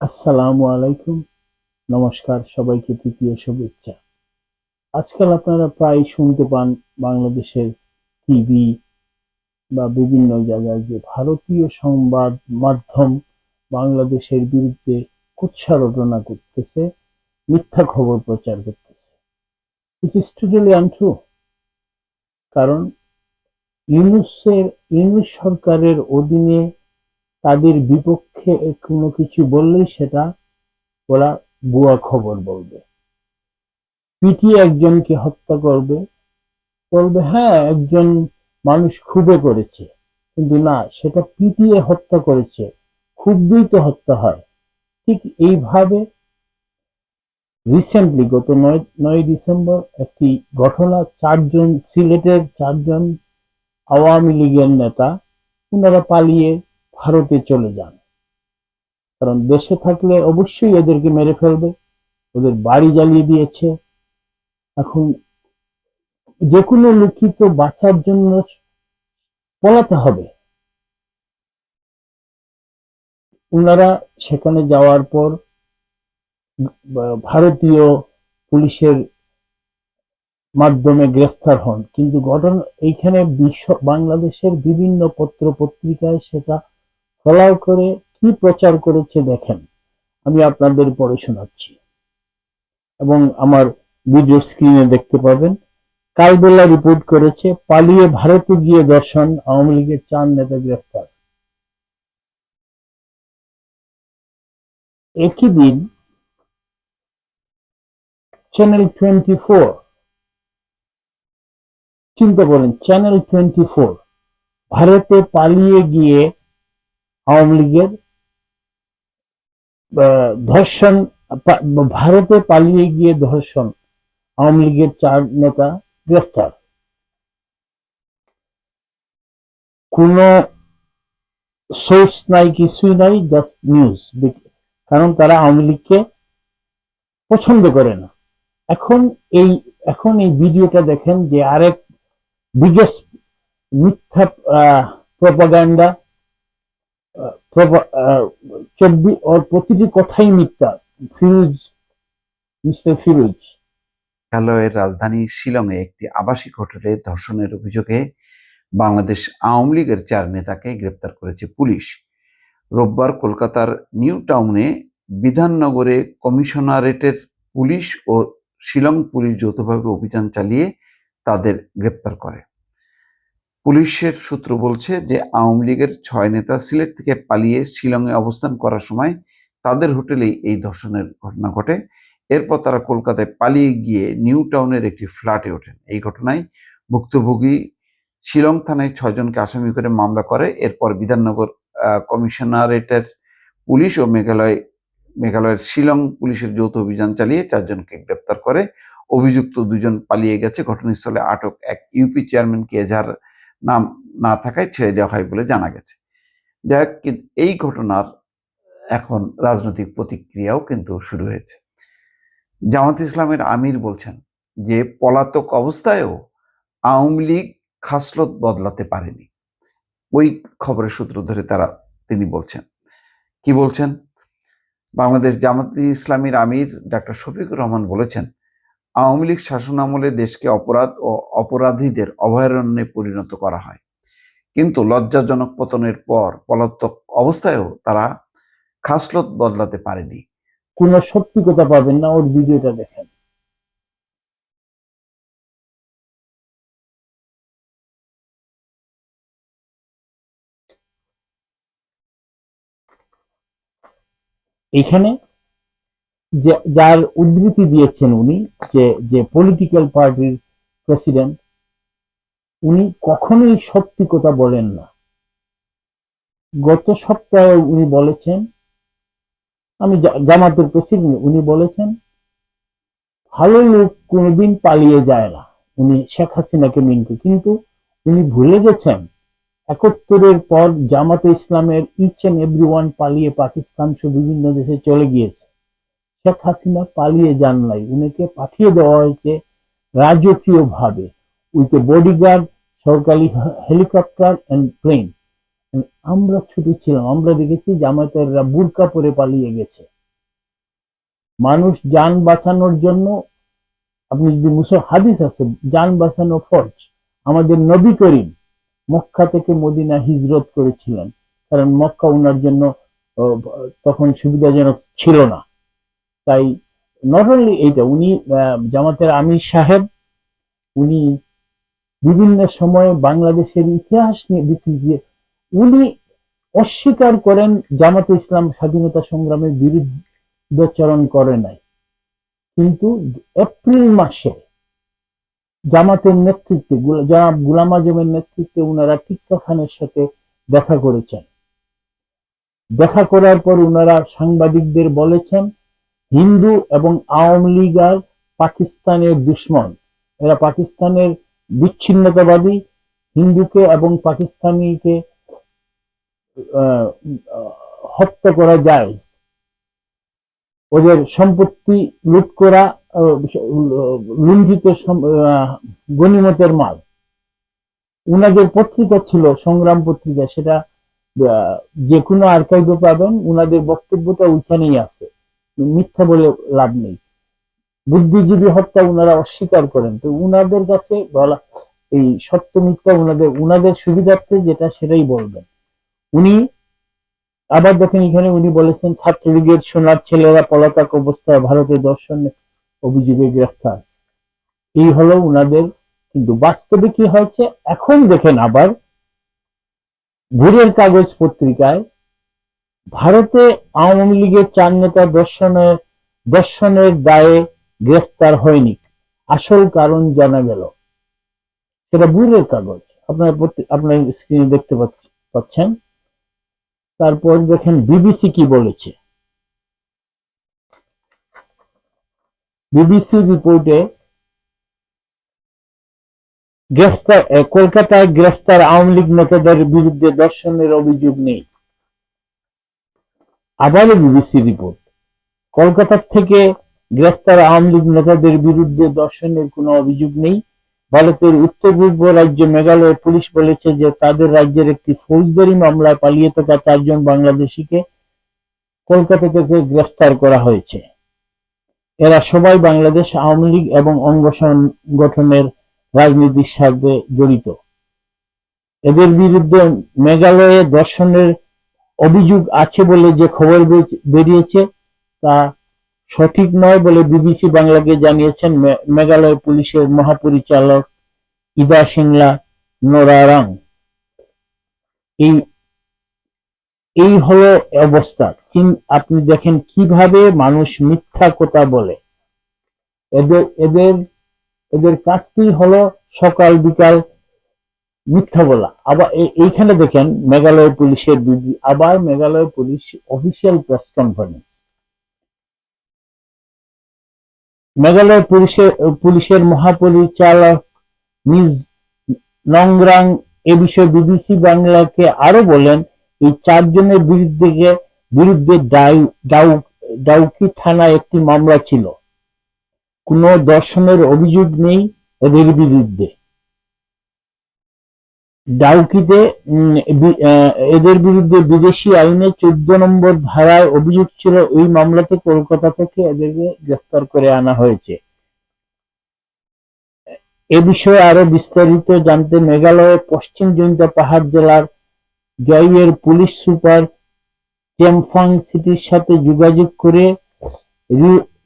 আসসালামু আলাইকুম। নমস্কার, সবাইকে তৃতীয় শুভেচ্ছা। আজকাল আপনারা প্রায় শুনতে পান বাংলাদেশের টিভি বা বিভিন্ন জায়গায় যে ভারতীয় সংবাদ মাধ্যম বাংলাদেশের বিরুদ্ধে কুৎসা রটনা করতেছে, মিথ্যা খবর প্রচার করতেছে। কারণ ইউনুসের, ইউনুস সরকারের অধীনে তাদের বিপক্ষে কোনো কিছু বললেই সেটা ওরা ভুয়া খবর বলবে। পিটিয়ে একজনকে হত্যা করবে, বলবে হ্যাঁ একজন মানুষ খুবে করেছে। কিন্তু না, সেটা পিটিয়ে হত্যা করেছে ক্ষুব্ধই তো হত্যা হয়। ঠিক এইভাবে রিসেন্টলি গত নয় নয় ডিসেম্বর একটি ঘটনা, চারজন সিলেটের চারজন আওয়ামী লীগের নেতা ওনারা পালিয়ে ভারতে চলে যান। কারণ দেশে থাকলে অবশ্যই এদেরকে মেরে ফেলবে, ওদের বাড়ি জ্বালিয়ে দিয়েছে। এখন যে কোনো লিখিত বাঁচার জন্য পলাতে হবে। ওনারা সেখানে যাওয়ার পর ভারতীয় পুলিশের মাধ্যমে গ্রেফতার হন। কিন্তু ঘটনা এইখানে বিশ্ব বাংলাদেশের বিভিন্ন পত্র পত্রিকায় সেটা ফলাও করে কি প্রচার করেছে দেখেন। আমি আপনাদের পড়ে শোনাচ্ছি। এবং আমার ভিডিও স্ক্রিনে দেখতে পাবেন। কালবেলা রিপোর্ট করেছে, পালিয়ে ভারতে গিয়ে দর্শন, আওয়ামী লীগের চার নেতা গ্রেফতার। একই দিন চ্যানেল টোয়েন্টি ফোর চিন্তা করেন চ্যানেল টোয়েন্টি ফোর ভারতে পালিয়ে গিয়ে আওয়ামী লীগের ধর্ষণ ভারতে পালিয়ে গিয়ে ধর্ষণ, আওয়ামী লীগের চার নেতা গ্রেফতার। কোন সোর্স নাই, কিছুই নাই, জাস্ট নিউজ। কারণ তারা আওয়ামী লীগকে পছন্দ করে না। এখন এই এখন এই ভিডিওটা দেখেন যে আরেক বিগেস্ট মিথ্যা প্রপাগান্ডা চব্বিশ ওর প্রতিটি কথাই মিথ্যা। ফিরোজ মিস্টার ফিরোজ। মেঘালয়ের রাজধানী শিলংয়ে একটি আবাসিক হোটেলে ধর্ষণের অভিযোগে বাংলাদেশ আওয়ামী লীগের চার নেতাকে গ্রেপ্তার করেছে পুলিশ। রোববার কলকাতার নিউ টাউনে বিধাননগরে কমিশনারেটের পুলিশ ও শিলং পুলিশ যৌথভাবে অভিযান চালিয়ে তাদের গ্রেপ্তার করে। পুলিশের সূত্র বলছে যে আওয়ামী লীগের ছয় নেতা সিলেট থেকে পালিয়ে শিলংয়ে অবস্থান করার সময় তাদের হোটেলেই এই ধর্ষণের ঘটনা ঘটে। এরপর তারা কলকাতায় পালিয়ে গিয়ে নিউ টাউনের একটি ফ্ল্যাটে ওঠেন। এই ঘটনায় ভুক্তভোগী শিলং থানায় ছয়জনকে আসামি করে মামলা করে। এরপর বিধাননগর কমিশনারেটের পুলিশ ও মেঘালয়, মেঘালয়ের শিলং পুলিশের যৌথ অভিযান চালিয়ে চারজনকে গ্রেপ্তার করে। অভিযুক্ত দুজন পালিয়ে গেছে। ঘটনাস্থলে আটক এক ইউপি চেয়ারম্যানকে এজাহার নাম না থাকায় ছেড়ে দেওয়া হয় বলে জানা গেছে। যাই এই ঘটনার এখন রাজনৈতিক প্রতিক্রিয়াও কিন্তু শুরু হয়েছে। জামাত ইসলামের আমির বলছেন যে, পলাতক অবস্থায়ও আওয়ামী লীগ খাসলত বদলাতে পারেনি। ওই খবরের সূত্র ধরে তারা, তিনি বলছেন। কি বলছেন? বাংলাদেশ জামাত ইসলামীর আমির ডাক্তার শফিকুর রহমান বলেছেন আওয়ামী লীগ শাসন আমলে দেশকে অপরাধ ও অপরাধীদের অভয়ারণ্যে পরিণত করা হয়। কিন্তু লজ্জাজনক পতনের পর পলাতক অবস্থায়ও তারা খাসলত বদলাতে পারেনি। কোন সত্যি কথা পাবেন না, ওর ভিডিওটা দেখেন। এখানে যার উদ্ধৃতি দিয়েছেন উনি, যে যে পলিটিক্যাল পার্টির প্রেসিডেন্ট উনি কখনোই সত্যি কথা বলেন না। গত সপ্তাহে উনি বলেছেন, আমি জামাতের প্রেসিডেন্ট উনি বলেছেন, ভালো লোক কোনোদিন পালিয়ে যায় না। উনি শেখ হাসিনাকে মিন করে কিন্তু উনি ভুলে গেছেন, একাত্তরের পর জামাতে ইসলামের ইচ এন্ড এভরি ওয়ান পালিয়ে পাকিস্তান সহ বিভিন্ন দেশে চলে গিয়েছে। শেখ হাসিনা পালিয়ে যান নাই। উনাকে পাঠিয়ে দেওয়া হয়েছে রাজকীয় ভাবে উইথ বডিগার্ড সরকারি হেলিকপ্টার এন্ড প্লেন আমরা ছোট ছিলাম, আমরা দেখেছি জামায়াতেররা বুরকা পরে পালিয়ে গেছে। মানুষ যান বাঁচানোর জন্য, আপনি যদি মুসল হাদিস আছে, যান বাঁচানো ফরজ। আমাদের নবী করিম মক্কা থেকে মদিনা হিজরত করেছিলেন। কারণ মক্কা ওনার জন্য তখন সুবিধাজনক ছিল না। তাই নট অনলি এইটা, উনি জামাতের আমির সাহেব, উনি বিভিন্ন সময়ে বাংলাদেশের ইতিহাস নিয়ে বিকৃতি উনি অস্বীকার করেন জামাতে ইসলাম স্বাধীনতা সংগ্রামের বিরুদ্ধাচরণ করে নাই। কিন্তু এপ্রিল মাসে জামাতের নেতৃত্বে জনাব গুলাম আজমের নেতৃত্বে উনারা টিক্কা খানের সাথে দেখা করেছেন। দেখা করার পর উনারা সাংবাদিকদের বলেছেন হিন্দু এবং আওয়ামী লীগ আর পাকিস্তানের দুশ্মন। এরা পাকিস্তানের বিচ্ছিন্নতাবাদী হিন্দুকে এবং পাকিস্তানিকে হত্যা করা যায়। ওদের সম্পত্তি লুট করা আহ, গনিমতের মাল। উনাদের পত্রিকা ছিল সংগ্রাম পত্রিকা সেটা যে কোনো আর্কাইভে পাবেন উনাদের বক্তব্যটা ওইখানেই আছে। মিথ্যা বলে লাভ নেই। বুদ্ধিজীবী হত্যা উনারা অস্বীকার করেন। তো উনাদের কাছে বলা, এই সত্য মিথ্যা উনাদের উনাদের সুবিধার্থে যেটা সেটাই বলবেন। উনি, আবার দেখেন এখানে উনি বলেছেন, ছাত্রলীগের সোনার ছেলেরা পলাতক অবস্থায় ভারতের দর্শন অভিযোগে গ্রেফতার। এই হলো উনাদের, কিন্তু বাস্তবে কি হয়েছে? এখন দেখেন আবার ভোরের কাগজ পত্রিকায় ভারতে আওয়ামী লীগের চার নেতা দর্শনের দর্শনের দায়ে গ্রেফতার হয়নি। আসল কারণ জানা গেল। সেটা ভোরের কাগজ। আপনার আপনার স্ক্রিনে দেখতে পাচ্ছেন। তারপর দেখেন বিবিসি কি বলেছে। বিবিসি রিপোর্টে গ্রেফতার কলকাতায় গ্রেফতার আওয়ামী লীগ নেতাদের বিরুদ্ধে দর্শনের অভিযোগ নেই। আবারও বিবিসি রিপোর্ট। কলকাতা থেকে গ্রেফতার আওয়ামী লীগ নেতাদের বিরুদ্ধে দর্শনের কোনো অভিযোগ নেই। ভারতের উত্তর পূর্ব রাজ্য মেঘালয়ের পুলিশ বলেছে যে তাদের রাজ্যের একটি ফৌজদারি মামলায় পালিয়ে থাকা চারজন বাংলাদেশিকে কলকাতা থেকে গ্রেফতার করা হয়েছে। এরা সবাই বাংলাদেশ আওয়ামী লীগ এবং অঙ্গ সংগঠনের রাজনীতির সাথে জড়িত। এদের বিরুদ্ধে মেঘালয়ে দর্শনের অভিযোগ আছে বলে যে খবর বেরিয়েছে, তা সঠিক নয় বলে বিবিসি বাংলাকে জানিয়েছেন মেঘালয় পুলিশের মহাপরিচালক ইদা সিংলা নোরারাং। এই এই হলো অবস্থা। আপনি দেখেন কীভাবে মানুষ মিথ্যা কথা বলে। এদের এদের এদের কাজটি হলো সকাল বিকাল মিথ্যা বলা। আবার এইখানে দেখেন মেঘালয় পুলিশের আবার Meghalaya police official press conference. Meghalaya পুলিশের পুলিশের মহাপরিচালক মিস নংরাং এ বিষয়ে বিবিসি বাংলাকে আরও বলেন, এই চারজনের বিরুদ্ধে বিরুদ্ধে ডাউ- ডাউ- ডাউকি থানায় একটি মামলা ছিল। কোনো দর্শনের অভিযোগ নেই এদের বিরুদ্ধে। ডাউকিতে এদের বিরুদ্ধে বিদেশি আইনে চোদ্দ নম্বর ধারায় অভিযোগ ছিল, ওই মামলাতে কলকাতা থেকে এদেরকে গ্রেফতার করে আনা হয়েছে। এ বিষয়ে আরও বিস্তারিত জানতে মেঘালয়ের পশ্চিম জৈন্তা পাহাড় জেলার জয়ের পুলিশ সুপার চেমফাং সিটির সাথে যোগাযোগ করে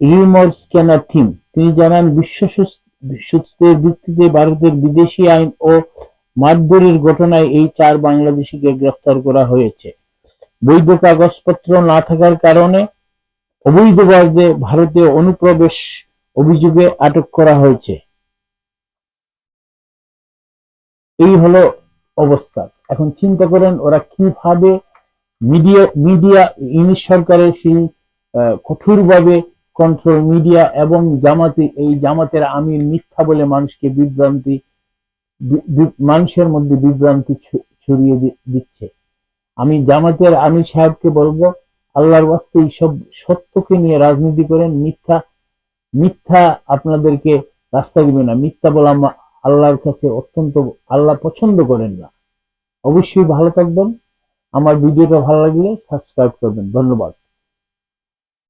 রিউমার স্ক্যানার থিম। তিনি জানান বিশ্ব সূত্রের ভিত্তিতে ভারতের বিদেশি আইন ও মারধরের ঘটনায় এই চার বাংলাদেশিকে গ্রেফতার করা হয়েছে। বৈধ কাগজপত্র না থাকার কারণে অবৈধভাবে ভারতে অনুপ্রবেশ অভিযোগে আটক করা হয়েছে। এই হলো অবস্থা। এখন চিন্তা করেন, ওরা কীভাবে মিডিয়া মিডিয়া ইংলিশ সরকারের সেই কঠোরভাবে কন্ট্রোল মিডিয়া এবং জামাতে, এই জামাতের আমি মিথ্যা বলে মানুষকে বিভ্রান্তি মানুষের মধ্যে বিভ্রান্তি ছড়িয়ে দিচ্ছে। আমি জামাতের আমির সাহেবকে বলব, আল্লাহর ওয়াস্তে এইসব সত্যকে নিয়ে রাজনীতি করেন, মিথ্যা মিথ্যা আপনাদেরকে রাস্তা দিবে না। মিথ্যা বলা আল্লাহর কাছে অত্যন্ত, আল্লাহ পছন্দ করেন না। অবশ্যই ভালো থাকবেন। আমার ভিডিওটা ভালো লাগলে সাবস্ক্রাইব করবেন। ধন্যবাদ।